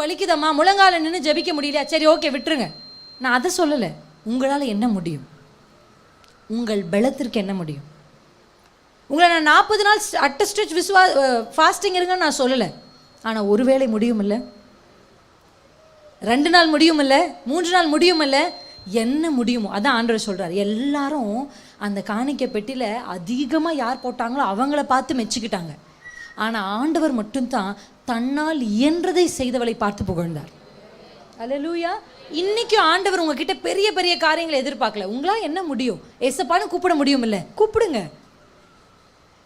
வலிக்குதம்மா? முழங்கால நின்று ஜெபிக்க முடியலையா? சரி ஓகே விட்டுருங்க. நான் அதை சொல்லலை. உங்களால் என்ன முடியும்? உங்கள் பலத்திற்கு என்ன முடியும்? உங்களை நான் நாற்பது நாள் அட்ட ஸ்ட்ரெச் விஸ்வா ஃபாஸ்டிங் இருங்கன்னு நான் சொல்லலை. ஆனால் ஒருவேளை முடியும் இல்லை? ரெண்டு நாள் முடியும் இல்லை? மூன்று நாள் முடியும் இல்லை? என்ன முடியுமோ? அதான் ஆண்டவர் சொல்கிறார் எல்லாரும் அந்த காணிக்க பெட்டியில் அதிகமாக யார் போட்டாங்களோ அவங்கள பார்த்து மெச்சுக்கிட்டாங்க. ஆனால் ஆண்டவர் மட்டும்தான் தன்னால் இயன்றதை செய்தவளை பார்த்து புகழ்ந்தார். அலலூயா இன்னைக்கும் ஆண்டவர் உங்ககிட்ட பெரிய பெரிய காரியங்களை எதிர்பார்க்கல. உங்களால் என்ன முடியும்? எசப்பான்னு கூப்பிட முடியும் இல்லை கூப்பிடுங்க.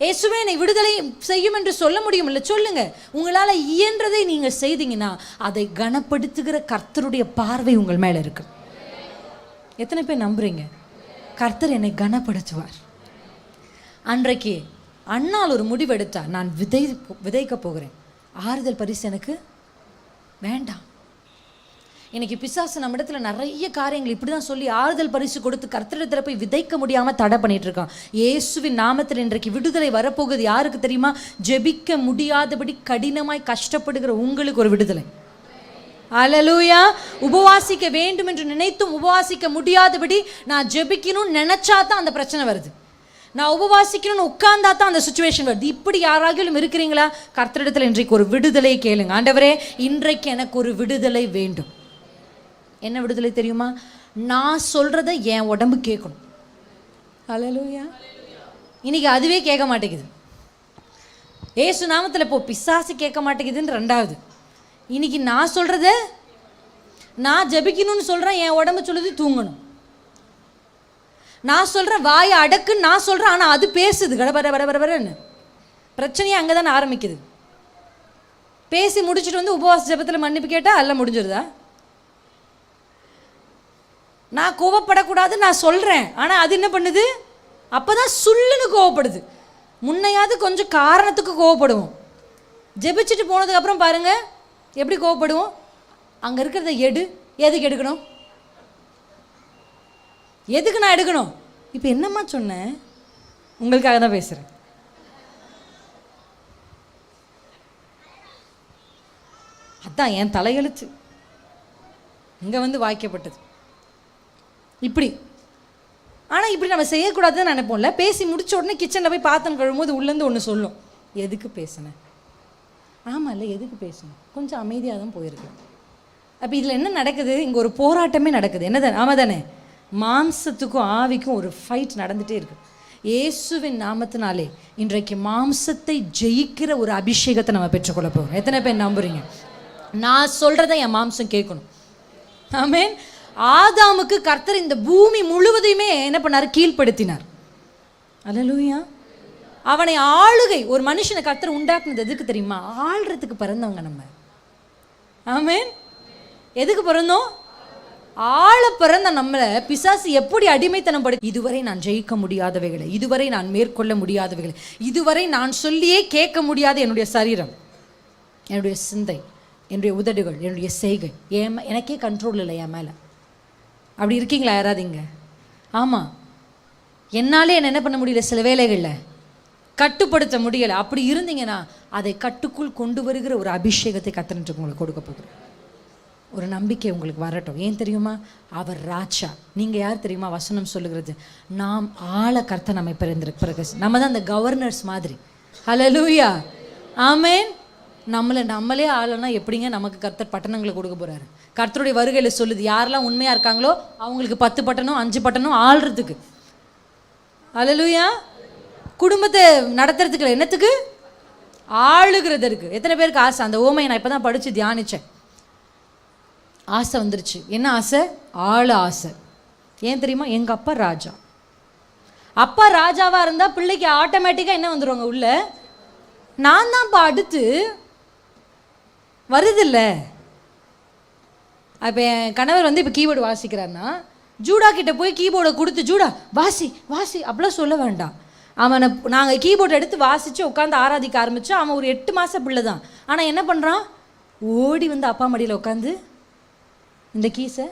இயேசுவே என்னை விடுதலை செய்யும் என்று சொல்ல முடியும் இல்லை சொல்லுங்க. உங்களால் இயன்றதை நீங்கள் செய்தீங்கன்னா அதை கனப்படுத்துகிற கர்த்தருடைய பார்வை உங்கள் மேலே இருக்கு. எத்தனை பேர் நம்புறீங்க? கர்த்தர் என்னை கனப்படுத்துவார். அன்றைக்கு அண்ணால் ஒரு முடிவெடுத்தா நான் விதை விதைக்க போகிறேன். ஆறுதல் பரிசு எனக்கு வேண்டாம். இன்னைக்கு பிசாசு நம்ம இடத்துல நிறைய காரியங்கள் இப்படி தான் சொல்லி ஆறுதல் பரிசு கொடுத்து கர்த்தரிடத்தில் போய் விதைக்க முடியாமல் தடை பண்ணிட்டு இருக்கான். இயேசுவின் நாமத்தில் இன்றைக்கு விடுதலை வரப்போகுது யாருக்கு தெரியுமா? ஜெபிக்க முடியாதபடி கடினமாய் கஷ்டப்படுகிற உங்களுக்கு ஒரு விடுதலை. அலலூயா உபவாசிக்க வேண்டும் என்று நினைத்தும் உபவாசிக்க முடியாதபடி நான் ஜெபிக்கணும்னு நினைச்சா தான் அந்த பிரச்சனை வருது. நான் உபவாசிக்கணும்னு உட்கார்ந்தா தான் அந்த சுச்சுவேஷன் வருது. இப்படி யாராகிலும் இருக்கிறீங்களா? கர்த்தரிடத்தில் இன்றைக்கு ஒரு விடுதலை கேளுங்க. ஆண்டவரே இன்றைக்கு எனக்கு ஒரு விடுதலை வேண்டும். என்ன விடுதலை தெரியுமா? நான் சொல்றத என் உடம்பு கேட்கணும். அலலூயா இன்னைக்கு அதுவே கேட்க மாட்டேங்குது. ஏசு நாமத்தில் இப்போ பிசாசு கேட்க மாட்டேங்குதுன்னு ரெண்டாவது. இன்னைக்கு நான் சொல்கிறத நான் ஜெபிக்கணும்னு சொல்கிறேன் என் உடம்பு சொல்லுது தூங்கணும். நான் சொல்கிறேன் வாயை அடக்குன்னு நான் சொல்கிறேன் ஆனால் அது பேசுது. கட வர வர வரன்னு. பிரச்சனையே அங்கே தானே ஆரம்பிக்குது. பேசி முடிச்சுட்டு வந்து உபவாச ஜெபத்தில் மன்னிப்பு கேட்டால் அல்ல முடிஞ்சிருதா? நான் கோவப்படக்கூடாது நான் சொல்கிறேன் ஆனால் அது என்ன பண்ணுது? அப்போ தான் சுள்ளுன்னு கோவப்படுது. முன்னையாவது கொஞ்சம் காரணத்துக்கு கோவப்படுவோம். ஜெபிச்சுட்டு போனதுக்கப்புறம் பாருங்கள் எப்படி கோவப்படுவோம்? அங்கே இருக்கிறத எடு. எதுக்கு எடுக்கணும்? எதுக்கு நான் எடுக்கணும்? இப்போ என்னம்மா சொன்னேன் உங்களுக்காக தான் பேசுகிறேன் அதான் என் தலையெழுத்து இங்கே வந்து வாய்க்கப்பட்டது. இப்படி. ஆனால் இப்படி நம்ம செய்யக்கூடாதுன்னு நினைப்போம்ல. பேசி முடிச்ச உடனே கிச்சனில் போய் பாத்திரம் கழுவும்போது உள்ளேருந்து ஒன்று சொல்லும். எதுக்கு பேசினேன் ஆமாம் இல்லை எதுக்கு பேசணும் கொஞ்சம் அமைதியாக தான் போயிருக்கு அப்போ இதில் என்ன நடக்குது? இங்கே ஒரு போராட்டமே நடக்குது. என்னதானே ஆமாம் தானே மாம்சத்துக்கும் ஆவிக்கும் ஒரு ஃபைட் நடந்துகிட்டே இருக்கு. இயேசுவின் நாமத்தினாலே இன்றைக்கு மாம்சத்தை ஜெயிக்கிற ஒரு அபிஷேகத்தை நம்ம பெற்றுக்கொள்ள போகிறோம் எத்தனை பேர் நம்புறீங்க? நான் சொல்கிறத என் மாம்சம் கேட்கணும். ஆமீன் ஆதாமுக்கு கர்த்தர் இந்த பூமி முழுவதையுமே என்ன பண்ணார்? கீழ்ப்படுத்தினார். அலலூயா அவனை ஆளுகை ஒரு மனுஷனை கர்த்தர் உண்டாக்குனது எதுக்கு தெரியுமா? ஆள்றதுக்கு பிறந்தவங்க நம்ம. ஆமீன் எதுக்கு பிறந்தோம்? ஆள பிறந்த நம்மளை பிசாசு எப்படி அடிமைத்தனம் படு இதுவரை நான் ஜெயிக்க முடியாதவைகளை இதுவரை நான் மேற்கொள்ள முடியாதவைகளை இதுவரை நான் சொல்லியே கேட்க முடியாத என்னுடைய சரீரம் என்னுடைய சிந்தை என்னுடைய உதடுகள் என்னுடைய செய்கை. என் எனக்கே கண்ட்ரோல் இல்லை என் மேலே. அப்படி இருக்கீங்களா யாராவது இங்கே? ஆமாம் என்னாலே என்ன என்ன பண்ண முடியல சில வேலைகளில்? கட்டுப்படுத்த முடியலை. அப்படி இருந்தீங்கன்னா அதை கட்டுக்குள் கொண்டு வருகிற ஒரு அபிஷேகத்தை கத்தனிட்டு உங்களுக்கு கொடுக்க போகிறேன் ஒரு நம்பிக்கை உங்களுக்கு வரட்டும். ஏன் தெரியுமா? அவர் ராஜா. நீங்கள் யார் தெரியுமா? வசனம் சொல்லுகிறது. நாம் ஆள கர்த்த நம்மை பிறந்திரு பிறகு நம்ம தான் அந்த கவர்னர்ஸ் மாதிரி. ஹலலூயா ஆமேன் நம்மளை நம்மளே ஆளனா எப்படிங்க நமக்கு கர்த்தர் பட்டணங்களை கொடுக்க போறாரு? கர்த்தருடைய வருகையில் சொல்லுது யாரெல்லாம் உண்மையாக இருக்காங்களோ அவங்களுக்கு பத்து பட்டணம் அஞ்சு பட்டணம் ஆள்றதுக்கு. லூயா குடும்பத்தை நடத்துறதுக்கு என்னத்துக்கு? ஆளுகிறதற்கு. எத்தனை பேருக்கு ஆசை? அந்த ஓமையை நான் இப்போ தான் படித்து தியானித்தேன் ஆசை வந்துருச்சு. என்ன ஆசை? ஆள ஆசை. ஏன் தெரியுமா? எங்கள் அப்பா ராஜா. அப்பா ராஜாவாக இருந்தால் பிள்ளைக்கு ஆட்டோமேட்டிக்காக என்ன வந்துடுவாங்க உள்ள? நான் தான்ப்பா அடுத்து. வருதில்ல. அப்போ என் கணவர் வந்து இப்போ கீபோர்டு வாசிக்கிறாருன்னா ஜூடா கிட்ட போய் கீபோர்டை கொடுத்து ஜூடா வாசி வாசி அப்படிலாம் சொல்ல வேண்டாம். அவனை நாங்கள் கீபோர்டு எடுத்து வாசித்து உட்காந்து ஆராதிக்க ஆரம்பித்தோம் அவன் ஒரு எட்டு மாத பிள்ளை தான். ஆனால் என்ன பண்ணுறான் ஓடி வந்து அப்பா மடியில் உட்காந்து இந்த கீஸை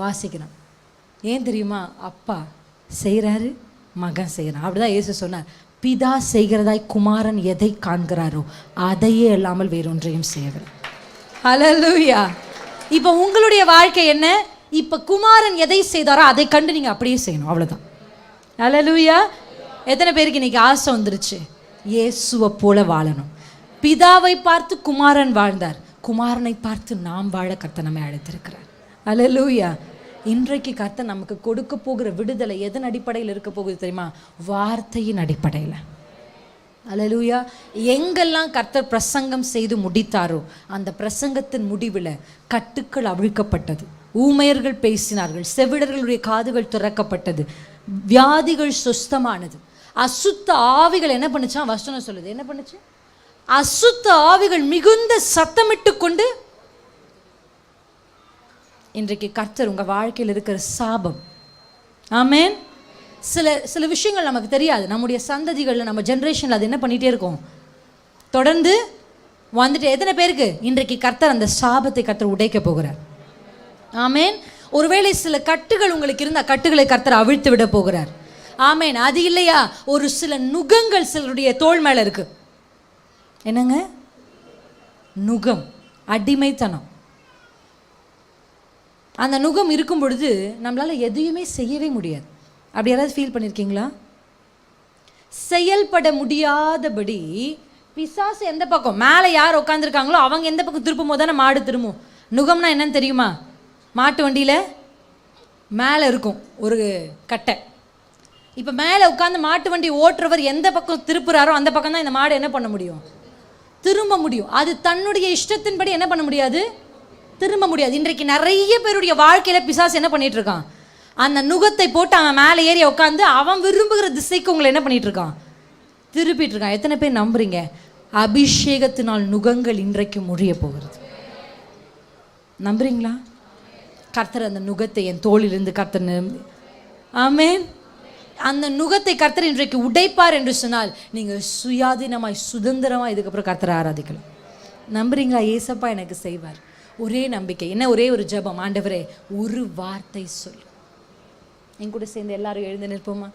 வாசிக்கிறான் ஏன் தெரியுமா? அப்பா செய்கிறாரு மகன் செய்கிறான் அப்படிதான் ஏசு சொன்னார். பிதா செய்கிறதாய் குமாரன் எதை காண்கிறாரோ அதையே இல்லாமல் வேறொன்றையும் செய்யவில்லை. ஹalleluya இப்போ உங்களுடைய வாழ்க்கை என்ன? இப்போ குமாரன் எதை செய்தாரோ அதை கண்டு நீங்கள் அப்படியே செய்யணும். அவ்வளோதான் ஹalleluya எத்தனை பேருக்கு இன்னைக்கு ஆசை வந்துருச்சு? இயேசுவை போல வாழணும். பிதாவை பார்த்து குமாரன் வாழ்ந்தார். குமாரனை பார்த்து நாம் வாழ கர்த்த நம்மை அழைத்திருக்கிறார். அலலூயா இன்றைக்கு கர்த்த நமக்கு கொடுக்க போகிற விடுதலை எதன் அடிப்படையில் இருக்க போகுது தெரியுமா? வார்த்தையின் அடிப்படையில். அலலூயா எங்கெல்லாம் கர்த்தர் பிரசங்கம் செய்து முடித்தாரோ அந்த பிரசங்கத்தின் முடிவில் கட்டுக்கள் அவிழ்க்கப்பட்டது. ஊமையர்கள் பேசினார்கள் செவிடர்களுடைய காதுகள் திறக்கப்பட்டது வியாதிகள் சுஸ்தமானது. அசுத்த ஆவிகள் என்ன பண்ணுச்சான் வசனம் சொல்லுது. என்ன பண்ணுச்சு? அசுத்த ஆவிகள் மிகுந்த சத்தமிட்டு கொண்டு இன்றைக்கு கர்த்தர் உங்கள் வாழ்க்கையில் இருக்கிற சாபம். ஆமேன். சில சில விஷயங்கள் நமக்கு தெரியாது. நம்முடைய சந்ததிகளில் நம்ம ஜென்ரேஷனில் அது என்ன பண்ணிகிட்டே இருக்கோம்? தொடர்ந்து வந்துட்டு எத்தனை பேருக்கு? இன்றைக்கு கர்த்தர் அந்த சாபத்தை கர்த்தர் உடைக்க போகிறார். ஆமேன். ஒருவேளை சில கட்டுகள் உங்களுக்கு இருந்தால் கட்டுகளை கர்த்தர் அவிழ்த்து விட போகிறார். ஆமேன். அது இல்லையா? ஒரு சில நுகங்கள் சிலருடைய தோள் மேலே இருக்குது என்னங்க? நுகம் அடிமைத்தனம். அந்த நுகம் இருக்கும் பொழுது நம்மளால் எதையுமே செய்யவே முடியாது. அப்படி யாராவது ஃபீல் பண்ணியிருக்கீங்களா செயல்பட முடியாதபடி பிசாசு எந்த பக்கம்? மேலே யார் உட்காந்துருக்காங்களோ அவங்க எந்த பக்கம் திருப்பும் போது தானே மாடு திரும்பும். நுகம்னா என்னன்னு தெரியுமா? மாட்டு வண்டியில் மேலே இருக்கும் ஒரு கட்டை. இப்போ மேலே உட்காந்து மாட்டு வண்டி ஓட்டுறவர் எந்த பக்கம் திருப்புறாரோ அந்த பக்கம் தான் இந்த மாடு என்ன பண்ண முடியும்? திரும்ப முடியும். அது தன்னுடைய இஷ்டத்தின்படி என்ன பண்ண முடியாது? திரும்ப முடியாது. இன்றைக்கு நிறைய பேருடைய வாழ்க்கையில் பிசாசு என்ன பண்ணிட்டு இருக்கான்? அந்த நுகத்தை போட்டு அவன் மேலே ஏறி உட்காந்து அவன் விரும்புகிற திசைக்கு உங்களை என்ன பண்ணிட்டு இருக்கான்? திருப்பிட்டு இருக்கான். எத்தனை பேர் நம்புறீங்க? அபிஷேகத்தினால் நுகங்கள் இன்றைக்கு முடிய போகிறது. நம்புறீங்களா? கர்த்தர் அந்த நுகத்தை என் தோளிலிருந்து கர்த்தர் ஆமேன். அந்த நுகத்தை கர்த்தர் இன்றைக்கு உடைப்பார் என்று சொன்னால் நீங்கள் சுயாதீனமாய் சுதந்திரமாய் இதுக்கப்புறம் கர்த்தரை ஆராதிக்கலாம். நம்புறீங்களா? ஏசப்பா எனக்கு செய்வார். ஒரே நம்பிக்கை. என்ன? ஒரே ஒரு ஜெபம். ஆண்டவரே ஒரு வார்த்தை சொல். என் கூட சேர்ந்து எல்லாரும் எழுந்து நிற்போமா?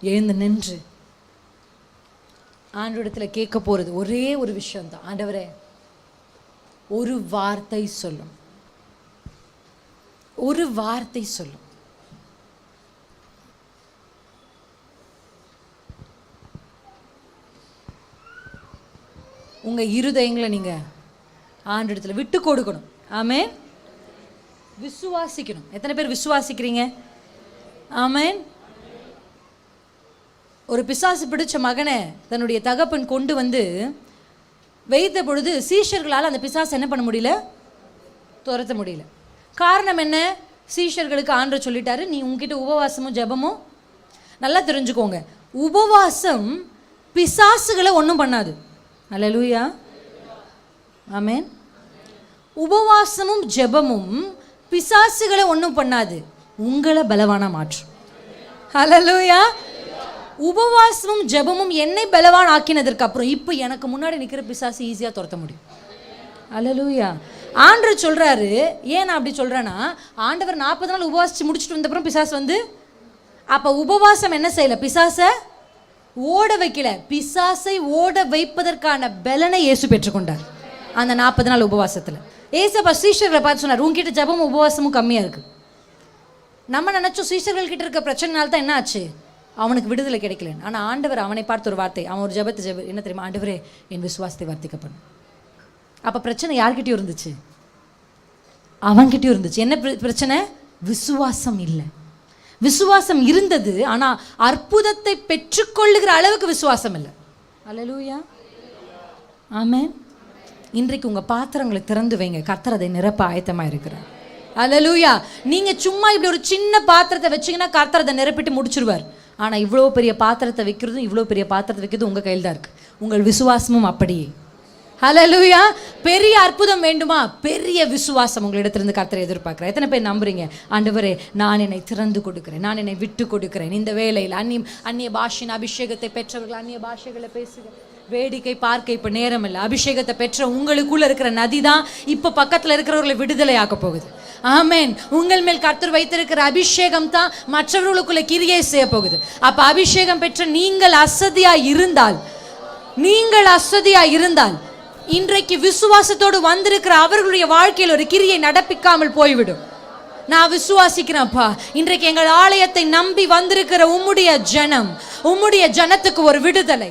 எழுந்து நின்று. ஆண்டோடத்தில் கேட்க போகிறது ஒரே ஒரு விஷயம்தான். ஆண்டவரே ஒரு வார்த்தை சொல்லும். ஒரு வார்த்தை சொல்லும். உங்கள் இருதயங்களை நீங்கள் ஆண்டிடத்துல விட்டு கொடுக்கணும். ஆமே விசுவாசிக்கணும். எத்தனை பேர் விசுவாசிக்கிறீங்க? ஆமேன் ஒரு பிசாசு பிடிச்ச மகனை தன்னுடைய தகப்பன் கொண்டு வந்து வைத்த பொழுது சீஷர்களால் அந்த பிசாசு என்ன பண்ண முடியல? துரத்த முடியல. காரணம் என்ன? சீஷர்களுக்கு ஆண்டு சொல்லிட்டாரு நீ உங்ககிட்ட உபவாசமும் ஜெபமும் நல்லா தெரிஞ்சுக்கோங்க. உபவாசம் பிசாசுகளை ஒன்றும் பண்ணாது. அலலூயா ஆமேன் உபவாசமும் ஜெபமும் பிசாசுகளை ஒன்றும் பண்ணாது. உங்களை பலவான மாற்றும். அலலூயா உபவாசமும் ஜெபமும் என்னை பலவான் ஆக்கினதற்கு அப்புறம் இப்போ எனக்கு முன்னாடி நிற்கிற பிசாசு ஈஸியாக துரத்த முடியும். அலலூயா ஆண்டவர் சொல்கிறாரு ஏன் நான் அப்படி சொல்கிறேன்னா ஆண்டவர் நாற்பது நாள் உபவாசிச்சு முடிச்சுட்டு வந்தப்புறம் பிசாசு வந்து அப்போ உபவாசம் என்ன செய்யல? பிசாசை ஓட வைக்கல. பிசாசை ஓட வைப்பதற்கான பலனை இயேசு பெற்றுக்கொண்டார். அந்த நாற்பது நாள் உபவாசத்தில். ஏசப்பா சீஷர்களை பார்த்து சொன்னார் உங்ககிட்ட ஜெபமும் உபவாசமும் கம்மியாக இருக்குது நம்ம நினச்சோம் சீஷர்கள் கிட்ட இருக்க பிரச்சனைனால தான் என்ன ஆச்சு? அவனுக்கு விடுதலை கிடைக்கல ஆனால் ஆண்டவர் அவனை பார்த்து ஒரு வார்த்தை அவன் ஒரு ஜபத்தை ஜெப என்ன தெரியுமா? ஆண்டவரே என் விசுவாசத்தை வர்த்திக்கப்படும். அப்போ பிரச்சனை யார்கிட்டயும் இருந்துச்சு? அவன்கிட்டயும் இருந்துச்சு. என்ன பிர- பிரச்சனை? விசுவாசம் இல்லை. விசுவாசம் இருந்தது ஆனால் அற்புதத்தை பெற்றுக்கொள்ளுகிற அளவுக்கு விசுவாசம் இல்லை. அல்லேலூயா ஆமென். இன்றைக்கு உங்கள் பாத்திரங்களை திறந்து வைங்க. கர்த்தர் அதை நிரப்ப ஆயத்தமாக இருக்கிறார். அல்லேலூயா நீங்கள் சும்மா இப்படி ஒரு சின்ன பாத்திரத்தை வச்சீங்கன்னா கர்த்தர் அதை நிரப்பிட்டு முடிச்சிருவார். ஆனால் இவ்வளோ பெரிய பாத்திரத்தை வைக்கிறதும் இவ்வளோ பெரிய பாத்திரத்தை வைக்கிறதும் உங்கள் கையில் தான் இருக்குது உங்கள் விசுவாசமும் அப்படியே. ஹலலூயா பெரிய அற்புதம் வேண்டுமா? பெரிய விசுவாசம் உங்களிடத்திலிருந்து கர்த்தரை எதிர்பார்க்குறேன். எத்தனை பேர் நம்புறீங்க? ஆண்டவரே நான் என்னை திறந்து கொடுக்குறேன். நான் என்னை விட்டு கொடுக்குறேன். இந்த வேலையில் அந்நிய அந்நிய பாஷின் அபிஷேகத்தை பெற்றவர்கள் அந்நிய பாஷைகளை பேசுக. வேடிக்கை பார்க்க இப்போ நேரம் இல்லை. அபிஷேகத்தை பெற்ற உங்களுக்குள்ளே இருக்கிற நதி தான் இப்போ பக்கத்தில் இருக்கிறவர்களை விடுதலை ஆக்க போகுது. ஆமேன். உங்கள் மேல் கர்த்தர் வைத்திருக்கிற அபிஷேகம் தான் மற்றவர்களுக்குள்ள கிரியை செய்ய போகுது. அப்போ அபிஷேகம் பெற்ற நீங்கள் அசதியாக இருந்தால் நீங்கள் அசதியாக இருந்தால் இன்றைக்கு விசுவாசத்தோடு வந்திருக்கிற அவர்களுடைய வாழ்க்கையில் ஒரு கிரியை நடப்பிக்காமல் போய்விடும். நான் விசுவாசிக்கிறேன்ப்பா. இன்றைக்கு எங்கள் ஆலயத்தை நம்பி வந்திருக்கிற உம்முடைய ஜனம் உம்முடைய ஜனத்துக்கு ஒரு விடுதலை.